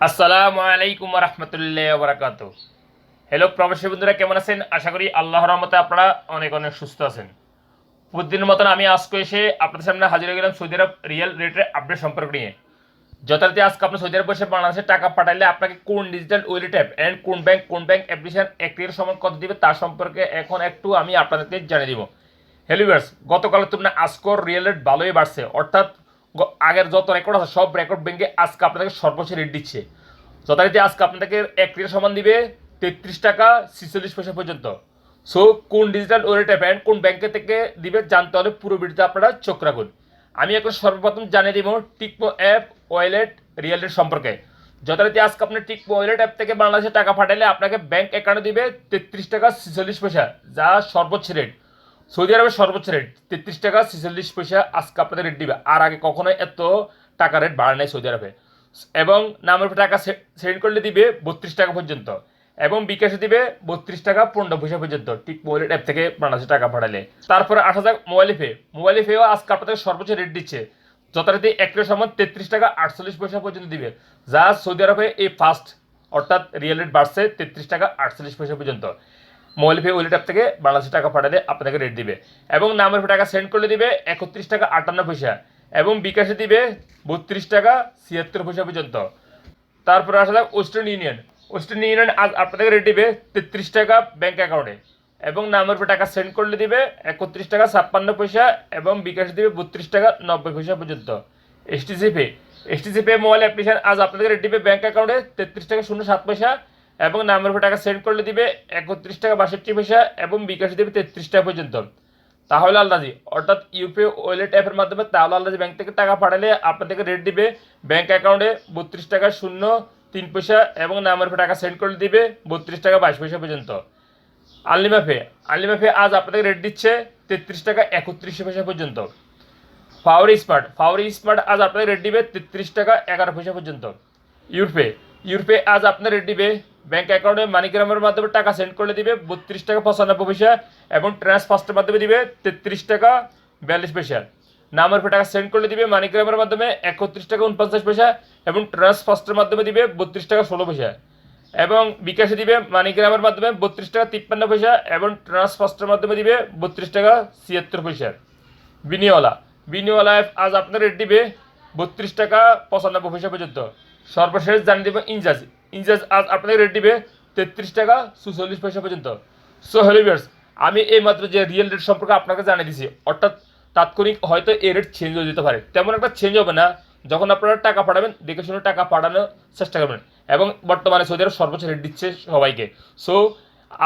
আসসালামু আলাইকুম রহমতুল্লাহ বরাকাত হ্যালো প্রবাসী বন্ধুরা, কেমন আছেন? আশা করি আল্লাহর রহমতে আপনারা অনেক অনেক সুস্থ আছেন। প্রতিদিনের মতন আমি আজকে এসে আপনাদের সামনে হাজির হয়ে গেলাম সৌদি আরব রিয়েল রেটের আপডেট সম্পর্ক নিয়ে। যথারীতি আজকে আপনি সৌদি আরব বসে বাংলাদেশে টাকা পাঠাইলে আপনাকে কোন ডিজিটাল ওয়েলেট অ্যাপ অ্যান্ড কোন ব্যাংক কোন ব্যাংক অ্যাপ্লিকেশন একটির সময় কত দিবে তার সম্পর্কে এখন একটু আমি আপনাদেরকে জানিয়ে দিব। হেলিভার্স গতকাল তোমরা আজকর রিয়েল রেট ভালোই বাড়ছে। অর্থাৎ আগের যত রেকর্ড আছে, সব রেকর্ড ভেঙে আজকে আপনাদেরকে সর্বোচ্চ রেট দিচ্ছে। যথারীতি আজকে আপনাদেরকে এক রিয়াল সমান দিবে তেত্রিশ টাকা ছিচল্লিশ পয়সা পর্যন্ত। সো কোন ডিজিটাল ওয়ালেট অ্যান্ড কোন ব্যাংকে থেকে দিবে জানতে হলে পুরো ভিডিওতে আপনারা চোখ রাখুন। আমি এখন সর্বপ্রথম জানিয়ে দিব টিকপো অ্যাপ ওয়ালেট রিয়েল রেট সম্পর্কে। যথারীতি আজকে আপনি টিকপো ওয়ালেট অ্যাপ থেকে বাংলাদেশে টাকা পাঠালে আপনাকে ব্যাংক অ্যাকাউন্টে দিবে তেত্রিশ টাকা ছিচল্লিশ পয়সা, যা সর্বোচ্চ রেট সৌদি আরবের সর্বোচ্চ রেট তেত্রিশ টাকা ছেচল্লিশ পয়সা আজকে আপনাদের রেট দিবে। আর আগে কখনো এত টাকা রেট বাড়ে নাই সৌদি আরবে। এবং নামের টাকা সেন্ড করলে দিবে বত্রিশ টাকা পর্যন্ত। এবং বিকাশে দিবে বত্রিশ টাকা পনেরো পয়সা পর্যন্ত। ঠিক মোবাইল অ্যাপ থেকে বাংলাদেশে টাকা পাঠালে। তারপরে আট হাজার মোবাইল পে মোবাইল পেও আজকে আপনাদের সর্বোচ্চ রেট দিচ্ছে। যথারীতি এক সমান তেত্রিশ টাকা আটচল্লিশ পয়সা পর্যন্ত দিবে। যা সৌদি আরবে এই ফার্স্ট অর্থাৎ রিয়েল রেট বাড়ছে তেত্রিশ টাকা আটচল্লিশ পয়সা পর্যন্ত। মোবাইল পে ওয়ালেট অ্যাপ থেকে বাংলাদেশে টাকা পাঠালে আপনাকে রেট দিবে। এবং নামের টাকা সেন্ড করলে দিবে একত্রিশ টাকা আটান্ন পয়সা এবং বিকাশে দিবে বত্রিশ টাকা ছিয়াত্তর পয়সা পর্যন্ত। তারপরে আসা যাক ওয়েস্টার্ন ইউনিয়ন ওয়েস্টার্ন ইউনিয়ন আজ আপনাকে রেট দিবে তেত্রিশ টাকা ব্যাঙ্ক অ্যাকাউন্টে এবং নামের টাকা সেন্ড করলে দিবে একত্রিশ টাকা ছাপ্পান্ন পয়সা এবং বিকাশ দিবে বত্রিশ টাকা নব্বই পয়সা পর্যন্ত। STC pay STC pay mobile application আজ আপনাদের রেট দিবে ব্যাঙ্ক অ্যাকাউন্টে তেত্রিশ টাকা শূন্য সাত পয়সা এবং নামের উপর টাকা সেন্ড করলে দিবে একত্রিশ টাকা বাষট্টি পয়সা এবং বিকাশ দিবে তেত্রিশ টাকা পর্যন্ত। তাহলে আল্লাজি অর্থাৎ ইউপিআই ওয়ালেট অ্যাপের মাধ্যমে তাহলে আল্লাজি ব্যাংক থেকে টাকা পাঠালে আপনাদেরকে রেট দিবে। ব্যাংক অ্যাকাউন্টে বত্রিশ টাকা শূন্য, তিন পয়সা এবং নামের উপর টাকা সেন্ড করলে দিবে বত্রিশ টাকা বাইশ পয়সা পর্যন্ত। আনলিমা পে আজ আপনাদের রেট দিচ্ছে তেত্রিশ টাকা একত্রিশ পয়সা পর্যন্ত। ফাওয়ারি স্মার্ট ফাওয়ারি স্মার্ট আজ আপনাদের রেট দিবে তেত্রিশ টাকা এগারো পয়সা পর্যন্ত। ইউরপে ইউরপে আজ আপনার রেট দিবে ব্যাংক অ্যাকাউন্টে মানিগ্রামের মাধ্যমে টাকা সেন্ড করলে দিবে, বত্রিশ টাকা পঁচানব্বই পয়সা, এবং ট্রান্সফার্স্টের মাধ্যমে দিবে তেত্রিশ টাকা বিয়াল্লিশ পয়সা। নামের উপর টাকা সেন্ড করলে দিবে মানিগ্রামের মাধ্যমে একত্রিশ টাকা উনপঞ্চাশ পয়সা, এবং ট্রান্সফার্স্টের মাধ্যমে দিবে বত্রিশ টাকা ষোলো পয়সা। এবং বিকাশে দিবে মানিগ্রামের মাধ্যমে বত্রিশ টাকা তিপ্পান্ন পয়সা, এবং ট্রান্সফার্স্টের মাধ্যমে দিবে বত্রিশ টাকা ছিয়াত্তর পয়সা। বিনিওয়ালা বিনিওয়ালা আজ আপনার রেট দিবে বত্রিশ টাকা পঁচানব্বই পয়সা পর্যন্ত। সর্বশেষ জানিয়ে দেবো ইনজাজ ইনজাজ আজ আপনাদের রেট দিবে তেত্রিশ টাকা চুচল্লিশ পয়সা পর্যন্ত। সো হেলিভার্স আমি এই মাত্র যে রিয়েল রেট সম্পর্কে আপনাকে জানিয়ে দিছি, অর্থাৎ তাৎক্ষণিক হয়তো এই রেট চেঞ্জ হয়ে যেতে পারে। তেমন একটা চেঞ্জ হবে না, যখন আপনারা টাকা পাঠাবেন, দেখে শুনে টাকা পাঠানোর চেষ্টা করবেন এবং বর্তমানে সৌদি আরব সর্বোচ্চ রেট দিচ্ছে সবাইকে। সো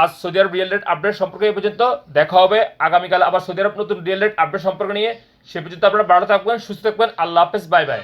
আজ Saudi Arab riyal rate update সম্পর্কে এই পর্যন্ত দেখা হবে। আগামীকাল আবার সৌদি আরব নতুন রিয়েল রেট আপডেট সম্পর্কে নিয়ে। সে পর্যন্ত আপনারা ভালো থাকবেন, সুস্থ থাকবেন। আল্লাহ হাফেজ বাই বাই